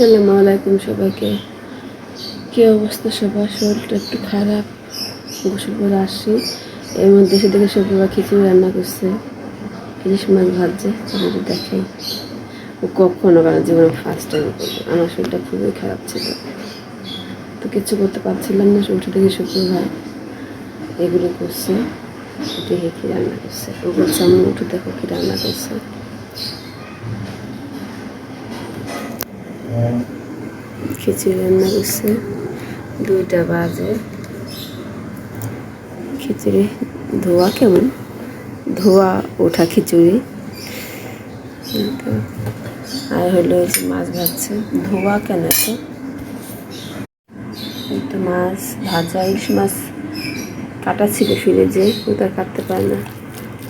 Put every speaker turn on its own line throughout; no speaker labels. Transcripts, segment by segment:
আসসালামু আলাইকুম সবাইকে। কী অবস্থা সবার? শরীরটা একটু খারাপ। গোসল করে আসছি। এর মধ্যে এসে দেখে বাবা খিচুড়ি রান্না করছে। ইলিশ মাছ ভাজছে। চলো দেখে ও কখনো কারণ জীবনে ফার্স্ট টাইম করব। আমার শরীরটা খুবই খারাপ ছিল। তো কিছু করতে পারছিলাম না। উঠে দেখে শুক্র ভাই এগুলো করছে। দেখে কী রান্না করছে? ও বলছে আমি উঠে দেখো কী রান্না করছে। খিচুড়ি রান্না করছে। দুইটা বাজে। খিচুড়ি, ধোয়া কেমন? ধোয়া ওঠা খিচুড়ি। আর হলো যে মাছ ভাজছে। ধোয়া কেন তো তো মাছ ভাজা, ইলিশ মাছ কাটা ছিল ফ্রিজে ও তো আর কাটতে পারে না।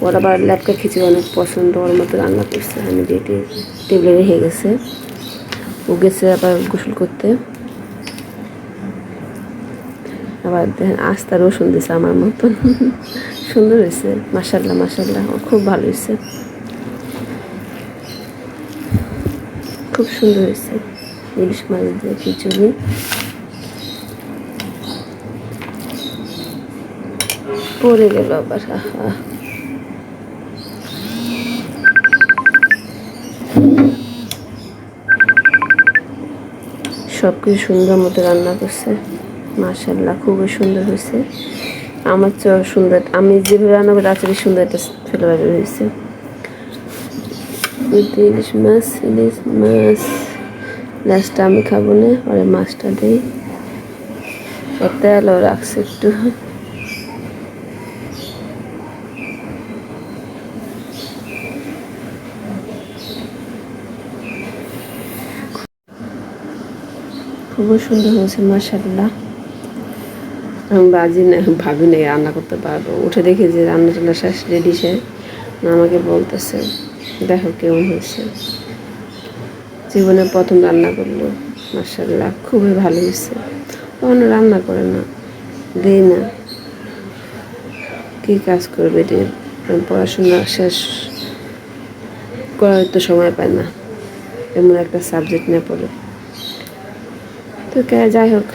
ওর আবার ল্যাপকা খিচুড়ি অনেক পছন্দ, ওর মতো রান্না করছে। আমি দিয়ে টেবিলে রেখে গেছে। ও গেছে আবার গোসল করতে। আবার দেখেন আস্তা রসুন দিছে আমার মতন। সুন্দর হয়েছে মাসাল্লাহ মাসাল্লাহ খুব ভালো হয়েছে। খুব সুন্দর হয়েছে ইলিশ মাছ দিয়ে খিচুড়ি। পড়ে গেল আবার, আহা। সব কিছু সুন্দর মতো রান্না করছে। মাশাল্লাহ খুবই সুন্দর হয়েছে। আমার তো সুন্দর, আমি যেভাবে রান্না করি রাত্রে সুন্দর একটা ফ্লেভার হয়েছে ইলিশ মাছ ইলিশ মাছ। লাস্টটা আমি খাব না, পরে মাছটা দিই। তেলও রাখছে একটু। খুবই সুন্দর হয়েছে মাসাল্লাহ আমি বাজি না, ভাবি নাই রান্না করতে পারব। উঠে দেখি যে রান্না টান্না শেষ, রেডি সে। আমাকে বলতেছে, দেখো কেমন হয়েছে। জীবনে প্রথম রান্না করল মাসাল্লাহ খুবই ভালো হয়েছে। কখনো রান্না করে না দেই না। কী কাজ করবে রে? পড়াশোনা শেষ করার তো সময় পায় না। এমন একটা সাবজেক্ট নিয়ে পড়ে। তো যাই হোক,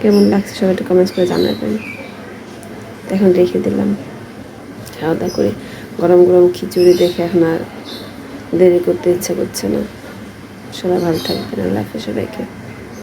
কেমন লাগছে সবাই একটু কমেন্টস করে জানাবেন। এখন রেখে দিলাম। খাওয়া দাওয়া করে গরম গরম খিচুড়ি দেখে এখন আর দেরি করতে ইচ্ছা করছে না। সবাই ভালো থাকবেন, আল্লাহ হাফেজ সবাইকে।